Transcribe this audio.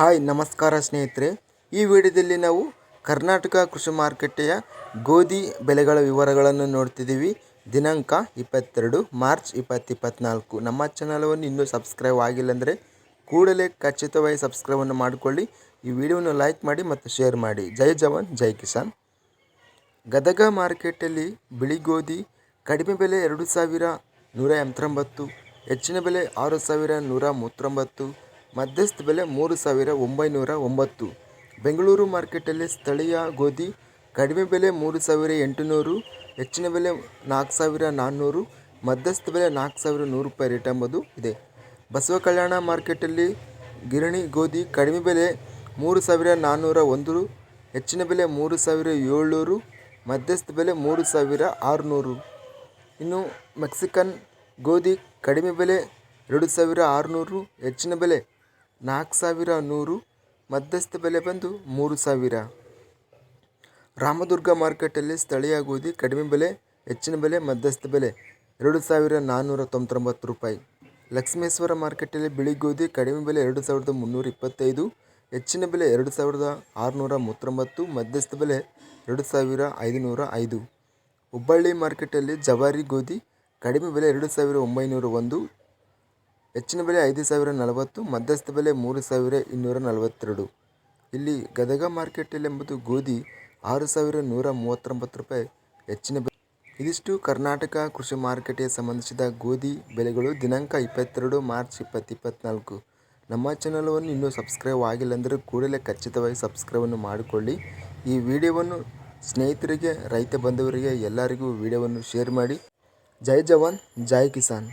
Hi, ನಮಸ್ಕಾರ ಸ್ನೇಹಿತರೆ. ಈ ವಿಡಿಯೋದಲ್ಲಿ ನಾವು ಕರ್ನಾಟಕ ಕೃಷಿ ಮಾರುಕಟ್ಟೆಯ ಗೋಧಿ ಬೆಲೆಗಳ ವಿವರಗಳನ್ನು ನೋಡ್ತಿದ್ದೀವಿ. ದಿನಾಂಕ ಇಪ್ಪತ್ತೆರಡು, ಮಾರ್ಚ್ ಇಪ್ಪತ್ತಿಪ್ಪತ್ನಾಲ್ಕು ನಮ್ಮ ಚಾನಲನ್ನು ಇನ್ನೂ ಸಬ್ಸ್ಕ್ರೈಬ್ ಆಗಿಲ್ಲ ಅಂದರೆ ಕೂಡಲೇ ಖಚಿತವಾಗಿ ಸಬ್ಸ್ಕ್ರೈಬನ್ನು ಮಾಡಿಕೊಳ್ಳಿ. ಈ ವಿಡಿಯೋವನ್ನು ಲೈಕ್ ಮಾಡಿ ಮತ್ತು ಶೇರ್ ಮಾಡಿ. ಜೈ ಜವಾನ್, ಜೈ ಕಿಸಾನ್. ಗದಗ ಮಾರ್ಕೆಟಲ್ಲಿ ಬಿಳಿ ಗೋಧಿ, ಕಡಿಮೆ ಬೆಲೆ ಎರಡು ಸಾವಿರ ನೂರ ಎಂಬತ್ತೊಂಬತ್ತು, ಹೆಚ್ಚಿನ ಬೆಲೆ ಆರು ಸಾವಿರ ನೂರ ಮೂವತ್ತೊಂಬತ್ತು ಮಧ್ಯಸ್ಥ ಬೆಲೆ ಮೂರು ಸಾವಿರ ಒಂಬೈನೂರ ಒಂಬತ್ತು. ಬೆಂಗಳೂರು ಮಾರ್ಕೆಟಲ್ಲಿ ಸ್ಥಳೀಯ ಗೋಧಿ, ಕಡಿಮೆ ಬೆಲೆ ಮೂರು ಸಾವಿರ ಎಂಟುನೂರು, ಹೆಚ್ಚಿನ ಬೆಲೆ ನಾಲ್ಕು ಸಾವಿರ ನಾನ್ನೂರು, ಮಧ್ಯಸ್ಥ ಬೆಲೆ ನಾಲ್ಕು ಸಾವಿರ ನೂರು ರೂಪಾಯಿ ರೇಟ್ ಎಂಬುದು ಇದೆ. ಬಸವ ಕಲ್ಯಾಣ ಮಾರ್ಕೆಟಲ್ಲಿ ಗಿರಣಿ ಗೋಧಿ ಕಡಿಮೆ ಬೆಲೆ ಮೂರು ಸಾವಿರ ನಾನ್ನೂರ ಒಂದು, ಹೆಚ್ಚಿನ ಬೆಲೆ ಮೂರು ಸಾವಿರ ಏಳ್ನೂರು, ಮಧ್ಯಸ್ಥ ಬೆಲೆ ಮೂರು ಸಾವಿರ ಆರುನೂರು. ಇನ್ನು ಮೆಕ್ಸಿಕನ್ ಗೋಧಿ ಕಡಿಮೆ ಬೆಲೆ ಎರಡು ಸಾವಿರ ಆರುನೂರು, ಹೆಚ್ಚಿನ ಬೆಲೆ ನಾಲ್ಕು ಸಾವಿರ ನೂರು, ಮಧ್ಯಸ್ಥ ಬೆಲೆ ಬಂದು ಮೂರು ಸಾವಿರ. ರಾಮದುರ್ಗ ಮಾರ್ಕೆಟಲ್ಲಿ ಸ್ಥಳೀಯ ಗೋಧಿ ಕಡಿಮೆ ಬೆಲೆ, ಹೆಚ್ಚಿನ ಬೆಲೆ, ಮಧ್ಯಸ್ಥ ಬೆಲೆ ಎರಡು ಸಾವಿರ ನಾನ್ನೂರ ತೊಂಬತ್ತೊಂಬತ್ತು ರೂಪಾಯಿ. ಲಕ್ಷ್ಮೇಶ್ವರ ಮಾರ್ಕೆಟಲ್ಲಿ ಬಿಳಿ ಗೋಧಿ ಕಡಿಮೆ ಬೆಲೆ ಎರಡು ಸಾವಿರದ ಮುನ್ನೂರ ಇಪ್ಪತ್ತೈದು, ಹೆಚ್ಚಿನ ಬೆಲೆ ಎರಡು ಸಾವಿರದ ಆರುನೂರ ಮೂವತ್ತೊಂಬತ್ತು, ಮಧ್ಯಸ್ಥ ಬೆಲೆ ಎರಡು ಸಾವಿರ ಐದುನೂರ ಐದು. ಹುಬ್ಬಳ್ಳಿ ಮಾರ್ಕೆಟಲ್ಲಿ ಜವಾರಿ ಗೋಧಿ ಕಡಿಮೆ ಬೆಲೆ ಎರಡು ಸಾವಿರ ಒಂಬೈನೂರ ಒಂದು ಹೆಚ್ಚಿನ ಬೆಲೆ ಐದು ಸಾವಿರ ನಲವತ್ತು, ಮಧ್ಯಸ್ಥ ಬೆಲೆ ಮೂರು ಸಾವಿರ ಇನ್ನೂರ ನಲವತ್ತೆರಡು. ಇಲ್ಲಿ ಗದಗ ಮಾರ್ಕೆಟಲ್ಲಿ ಎಂಬುದು ಗೋಧಿ ಆರು ಸಾವಿರ ನೂರ ಮೂವತ್ತೊಂಬತ್ತು ರೂಪಾಯಿ ಹೆಚ್ಚಿನ ಬೆಲೆ. ಇದಿಷ್ಟು ಕರ್ನಾಟಕ ಕೃಷಿ ಮಾರುಕಟ್ಟೆಗೆ ಸಂಬಂಧಿಸಿದ ಗೋಧಿ ಬೆಲೆಗಳು ದಿನಾಂಕ ಇಪ್ಪತ್ತೆರಡು ಮಾರ್ಚ್ ಇಪ್ಪತ್ತು ಇಪ್ಪತ್ತ್ನಾಲ್ಕು ನಮ್ಮ ಚಾನಲನ್ನು ಇನ್ನೂ ಸಬ್ಸ್ಕ್ರೈಬ್ ಆಗಿಲ್ಲ ಅಂದರೆ ಕೂಡಲೇ ಖಚಿತವಾಗಿ ಸಬ್ಸ್ಕ್ರೈಬನ್ನು ಮಾಡಿಕೊಳ್ಳಿ. ಈ ವಿಡಿಯೋವನ್ನು ಸ್ನೇಹಿತರಿಗೆ, ರೈತ ಬಂಧುವರಿಗೆ ಎಲ್ಲರಿಗೂ ವಿಡಿಯೋವನ್ನು ಶೇರ್ ಮಾಡಿ. ಜೈ ಜವಾನ್, ಜೈ ಕಿಸಾನ್.